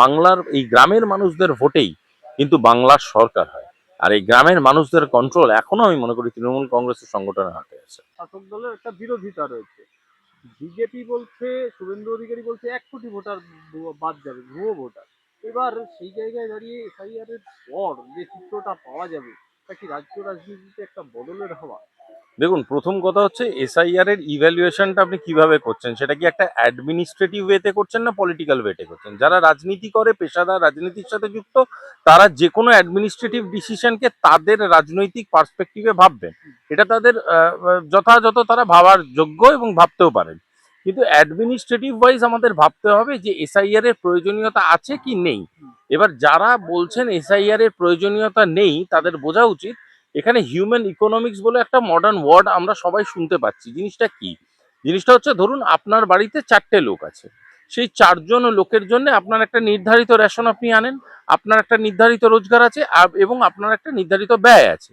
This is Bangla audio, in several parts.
বাংলার এই গ্রামের মানুষদের ভোটেই কিন্তু বাংলার সরকার হয়। আর এই গ্রামের মানুষদের কন্ট্রোল এখনও আমি মনে করি তৃণমূল কংগ্রেসের সংগঠনের হাতে আছে। শাসক দলের একটা বিরোধিতা রয়েছে। বিজেপি বলছে, শুভেন্দু অধিকারী বলছে, এক কোটি ভোটার বাদ যাবে, ভুয়ো ভোটার। এবার সেই জায়গায় দাঁড়িয়ে এসআইআর এর পর যে চিত্রটা পাওয়া যাবে, তা কি রাজ্য রাজনীতিতে একটা বদলের হওয়া? দেখুন, প্রথম কথা হচ্ছে এসআইআর এর ইভ্যালুয়েশনটা আপনি কীভাবে করছেন? সেটা কি একটা অ্যাডমিনিস্ট্রেটিভ ওয়েতে করছেন না পলিটিক্যাল ওয়েতে করছেন? যারা রাজনীতি করে, পেশাদার রাজনীতির সাথে যুক্ত, তারা যে কোনো অ্যাডমিনিস্ট্রেটিভ ডিসিশনকে তাদের রাজনৈতিক পার্সপেক্টিভে ভাববেন। এটা তাদের যথাযথ তারা ভাবার যোগ্য এবং ভাবতেও পারেন। কিন্তু অ্যাডমিনিস্ট্রেটিভ ওয়াইজ আমাদের ভাবতে হবে যে এসআইআর এর প্রয়োজনীয়তা আছে কি নেই। এবার যারা বলছেন এসআইআর এর প্রয়োজনীয়তা নেই, তাদের বোঝা উচিত এখানে হিউম্যান ইকোনমিক্স বলে একটা মডার্ন ওয়ার্ড আমরা সবাই শুনতে পাচ্ছি। জিনিসটা কি? জিনিসটা হচ্ছে, ধরুন আপনার বাড়িতে চারটে লোক আছে। সেই চারজন লোকের জন্য আপনার একটা নির্ধারিত রেশন আপনি আনেন, আপনার একটা নির্ধারিত রোজগার আছে এবং আপনার একটা নির্ধারিত ব্যয় আছে।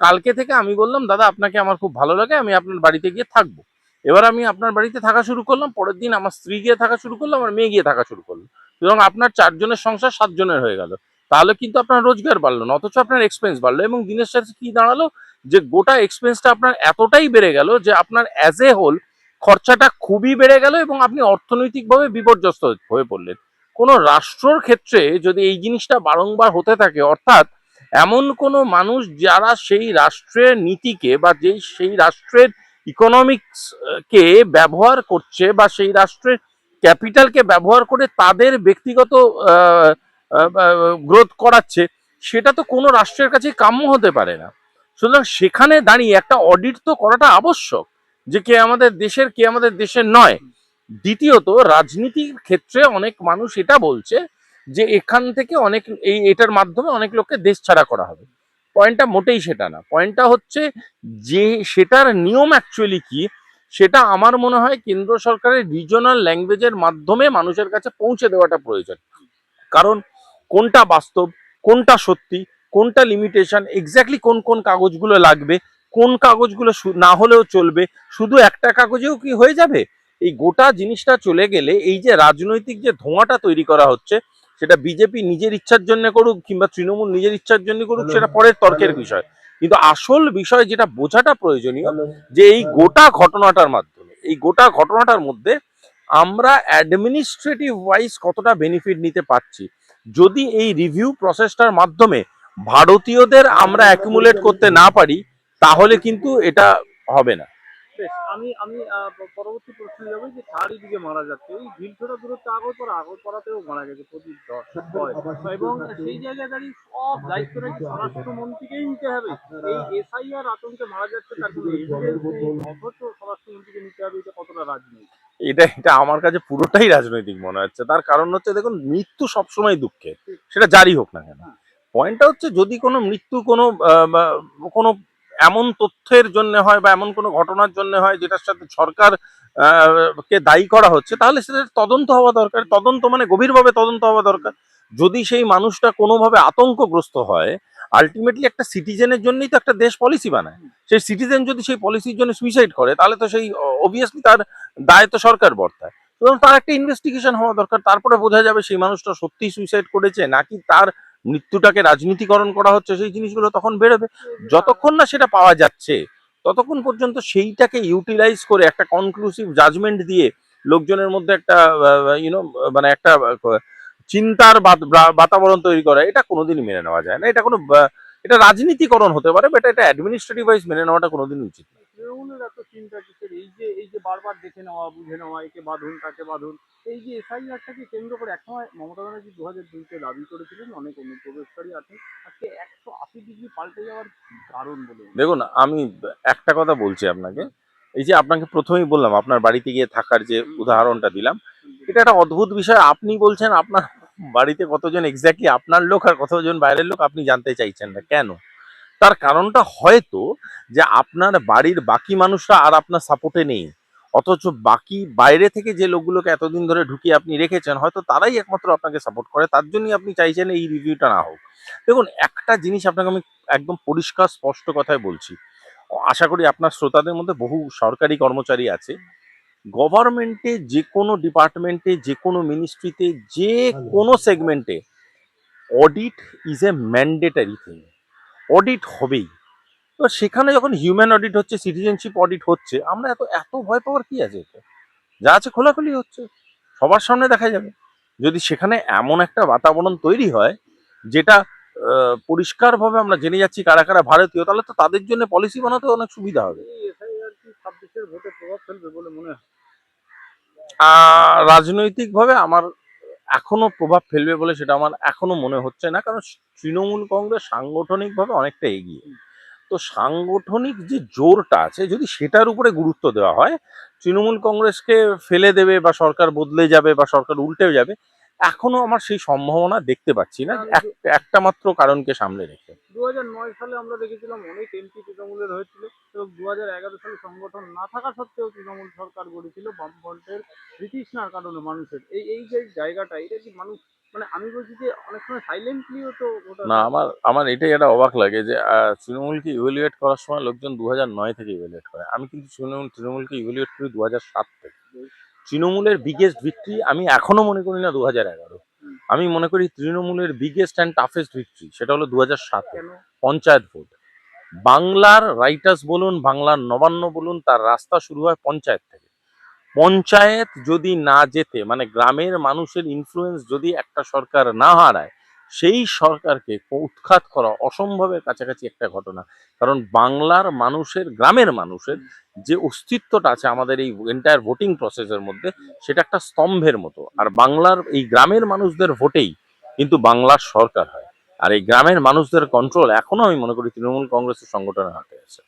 কালকে থেকে আমি বললাম, দাদা, আপনাকে আমার খুব ভালো লাগে, আমি আপনার বাড়িতে গিয়ে থাকব। এবার আমি আপনার বাড়িতে থাকা শুরু করলাম, পরের দিন আমার স্ত্রী গিয়ে থাকা শুরু করল, আমার মেয়ে গিয়ে থাকা শুরু করল। এবং আপনার চারজনের সংসার সাতজনের হয়ে গেল। তাহলে কিন্তু আপনার রোজগার বাড়লো না, অথচ আপনার এক্সপেন্স বাড়লো এবং দিনের সাথে কি দাঁড়াল? যে গোটা এক্সপেন্সটা আপনার এতটাই বেড়ে গেল যে আপনার অ্যাজ এ হোল খরচাটা খুবই বেড়ে গেল এবং আপনি অর্থনৈতিকভাবে বিপর্যস্ত হয়ে পড়লেন। কোনো রাষ্ট্রর ক্ষেত্রে যদি এই জিনিসটা বারংবার হতে থাকে, অর্থাৎ এমন কোনো মানুষ যারা সেই রাষ্ট্রের নীতিকে বা যেই সেই রাষ্ট্রের ইকোনমিক্স কে ব্যবহার করছে বা সেই রাষ্ট্রের ক্যাপিটালকে ব্যবহার করে তাদের ব্যক্তিগত গ্রোথ করাচ্ছে, সেটা তো কোনো রাষ্ট্রের কাছে কাম্য হতে পারে না। সুতরাং সেখানে দাঁড়িয়ে একটা অডিট তো করাটা আবশ্যক, যে কে আমাদের দেশের, কে আমাদের দেশের নয়। দ্বিতীয়ত, রাজনীতির ক্ষেত্রে অনেক মানুষ এটা বলছে, যে এখান থেকে অনেক, এই এটার মাধ্যমে অনেক লোককে দেশ ছাড়া করা হবে। পয়েন্টটা মোটেই সেটা না। পয়েন্টটা হচ্ছে যে সেটার নিয়ম অ্যাকচুয়ালি কি, সেটা আমার মনে হয় কেন্দ্র সরকারের রিজনাল ল্যাঙ্গুয়েজের মাধ্যমে মানুষের কাছে পৌঁছে দেওয়াটা প্রয়োজন। কারণ কোনটা বাস্তব কোনটা সত্যি কোনটা লিমিটেশন এক্স্যাক্টলি কোন কোন কাগজগুলো লাগবে কোন কাগজগুলো না হলেও চলবে শুধু একটা কাগজেও কি হয়ে যাবে? এই গোটা জিনিসটা চলে গেলে এই যে রাজনৈতিক যে ধোঁয়াটা তৈরি করা হচ্ছে সেটা বিজেপি নিজের ইচ্ছার জন্য করুক কিংবা তৃণমূল নিজের ইচ্ছার জন্য করুক সেটা পরের তর্কের বিষয়। কিন্তু আসল বিষয় যেটা বোঝাটা প্রয়োজনীয় যে এই গোটা ঘটনাটার মাধ্যমে এই গোটা ঘটনাটার মধ্যে আমরা অ্যাডমিনিস্ট্রেটিভ ওয়াইজ কতটা বেনিফিট নিতে পারছি? যদি এই রিভিউ প্রসেসটার মাধ্যমে ভারতীয়দের আমরা অ্যাকুমুলেট করতে না পারি, তাহলে কিন্তু এটা হবে না। বেশ আমি আমি পরবর্তী প্রশ্নে যাব যে চারিদিকে মারা যাচ্ছে। এই ভিলছোড়া দূরত্ব আগরপাড়া আগরপাড়াতেও মারা গেছে প্রদীপ ধর হয়। এবং সেই জায়গায় দাঁড়িয়ে সব দায়িত্ব কি স্বরাষ্ট্রমন্ত্রীকেই নিতে হবে। এই এসআইআর আতঙ্কে মারা যাচ্ছে তার কোনো অথচ স্বরাষ্ট্রমন্ত্রীকে নিতে হবে এটা কতটা রাজনীতি এটা এটা আমার কাছে পুরোটাই রাজনৈতিক মনে হচ্ছে। তার কারণ হচ্ছে দেখুন মৃত্যু সবসময় দুঃখের। সেটা জারি হোক না কেন। পয়েন্টটা হচ্ছে যদি কোনো মৃত্যু কোনো কোনো এমন তথ্যের জন্য হয় বা এমন কোনো ঘটনার জন্য হয় যেটার সাথে সরকার কে দায়ী করা হচ্ছে, তাহলে সেটা তদন্ত হওয়া দরকার। তদন্ত মানে গভীরভাবে তদন্ত হওয়া দরকার। যদি সেই মানুষটা কোনোভাবে আতঙ্কগ্রস্ত হয় আলটিমেটলি একটা সিটিজেনের জন্যই তো একটা দেশ পলিসি বানায়। সেই সিটিজেন যদি সেই পলিসির জন্য সুইসাইড করে, তাহলে তো সেই অবভিয়াসলি তার দায় তো সরকার বর্তায়। সুতরাং তার একটা ইনভেস্টিগেশন হওয়া দরকার, তারপরে বোঝা যাবে সেই মানুষটা সত্যিই সুইসাইড করেছে, নাকি তার মৃত্যুটাকে রাজনীতিকরণ করা হচ্ছে, সেই জিনিসগুলো তখন বেরোবে। যতক্ষণ না সেটা পাওয়া যাচ্ছে, ততক্ষণ পর্যন্ত সেইটাকে ইউটিলাইজ করে একটা কনক্লুসিভ জাজমেন্ট দিয়ে লোকজনের মধ্যে একটা ইউনো মানে একটা, চিন্তার বাতাবরণ তৈরি করা, এটা কোনোদিনই মেনে নেওয়া যায় না। এটা কোনো এটা রাজনীতিকরণ হতে পারে বাট এটা অ্যাডমিনিস্ট্রেটিভ ওয়াইজ মেনে নেওয়াটা কোনোদিনই উচিত না। তৃণমূলের এত চিন্তা কিসের? এই যে এই যে বারবার দেখে নেওয়া বুঝে নেওয়া একে বাঁধুন তাকে বাঁধুন এই যে এসআইআরটাকে কেন্দ্র করে একসময় মমতা ব্যানার্জি দু হাজার দুইতে দাবি করেছিলেন অনেক অনুপ্রবেশকারী আছে আজকে একশো আশি ডিগ্রি পাল্টে যাওয়ার কারণ বলে দেখুন আমি একটা কথা বলছি আপনাকে। এই যে আপনাকে প্রথমেই বললাম আপনার বাড়িতে গিয়ে থাকার যে উদাহরণটা দিলাম এটা একটা অদ্ভুত বিষয়। আপনি বলছেন আপনার বাড়িতে কতজন এক্স্যাক্টলি আপনার লোক আর কতজন বাইরের লোক আপনি জানতে চাইছেন না। কেন? তার কারণটা হয়তো যে আপনার বাড়ির বাকি মানুষরা আর আপনার সাপোর্টে নেই। অথচ বাকি বাইরে থেকে যে লোকগুলোকে এতদিন ধরে ঢুকিয়ে আপনি রেখেছেন হয়তো তারাই একমাত্র আপনাকে সাপোর্ট করে। তার জন্যই আপনি চাইছেন এই রিভিউটা না হোক। দেখুন একটা জিনিস আপনাকে আমি একদম পরিষ্কার স্পষ্ট কথায় বলছি। আশা করি আপনার শ্রোতাদের মধ্যে বহু সরকারি কর্মচারী আছে। গভর্নমেন্টে যে কোনো ডিপার্টমেন্টে যে কোনো মিনিস্ট্রিতে যে কোনো সেগমেন্টে audit is a mandatory thing audit হবেই। তো সেখানে যখন হিউম্যান অডিট হচ্ছে সিটিজেনশিপ অডিট হচ্ছে আমরা এত এত ভয় পাওয়ার কি আছে এতে? যা আছে খোলাখুলি হচ্ছে সবার সামনে দেখা যাবে। যদি সেখানে এমন একটা বাতাবরণ তৈরি হয় যেটা পরিষ্কারভাবে আমরা জেনে যাচ্ছি কারা কারা ভারতীয় তাহলে তো তাদের জন্য পলিসি বানাতে অনেক সুবিধা হবে। মনে হয়। রাজনৈতিকভাবে আমার এখনও প্রভাব ফেলবে বলে সেটা আমার এখনও মনে হচ্ছে না, কারণ তৃণমূল কংগ্রেস সাংগঠনিকভাবে অনেকটা এগিয়ে। তো সাংগঠনিক যে জোরটা আছে, যদি সেটার উপরে গুরুত্ব দেওয়া হয়, তৃণমূল কংগ্রেসকে ফেলে দেবে বা সরকার বদলে যাবে বা সরকার উল্টেও যাবে এখনও আমার সেই সম্ভাবনা দেখতে পাচ্ছি না। একটা মাত্র কারণকে সামনে রেখে। দু সালে আমরা দেখেছিলাম অনেক এমপি তৃণমূলের হয়েছিল এবং দু সালে সংগঠন না থাকা সত্ত্বেও তৃণমূল সরকার গড়েছিল বামফ্রন্টের বিতৃষ্ণার কারণে মানুষের। এই এই যে জায়গাটা এটা কি মানুষ মানে আমি বলছি যে অনেক সময় সাইলেন্টলিও তো না আমার আমার এটাই একটা অবাক লাগে যে তৃণমূলকে ইভ্যালুয়েট করার সময় লোকজন দু নয় থেকে ইভ্যালুয়েট করে। আমি কিন্তু তৃণমূল তৃণমূলকে ইভ্যালুয়েট করি দু হাজার সাত থেকে। তৃণমূলের বিগেস্ট ভিক্টরি আমি এখনও মনে করি না দু হাজার এগারো। আমি মনে করি তৃণমূলের বিগেস্ট অ্যান্ড টাফেস্ট ভিক্টরি সেটা হলো দু হাজার সাতে পঞ্চায়েত ভোট। বাংলার রাইটার্স বলুন বাংলার নবান্ন বলুন তার রাস্তা শুরু হয় পঞ্চায়েত থেকে। পঞ্চায়েত যদি না যেতে মানে গ্রামের মানুষের ইনফ্লুয়েন্স যদি একটা সরকার না হারায় সেই সরকারকে উৎখাত করা অসম্ভবের কাছাকাছি একটা ঘটনা। কারণ বাংলার মানুষের, গ্রামের মানুষের যে অস্তিত্বটা আছে আমাদের এই এন্টায়ার ভোটিং প্রসেসের মধ্যে, সেটা একটা স্তম্ভের মতো। আর বাংলার এই গ্রামের মানুষদের ভোটেই কিন্তু বাংলার সরকার হয়। আর এই গ্রামের মানুষদের কন্ট্রোল এখনও আমি মনে করি তৃণমূল কংগ্রেসের সংগঠনের হাতে আছে।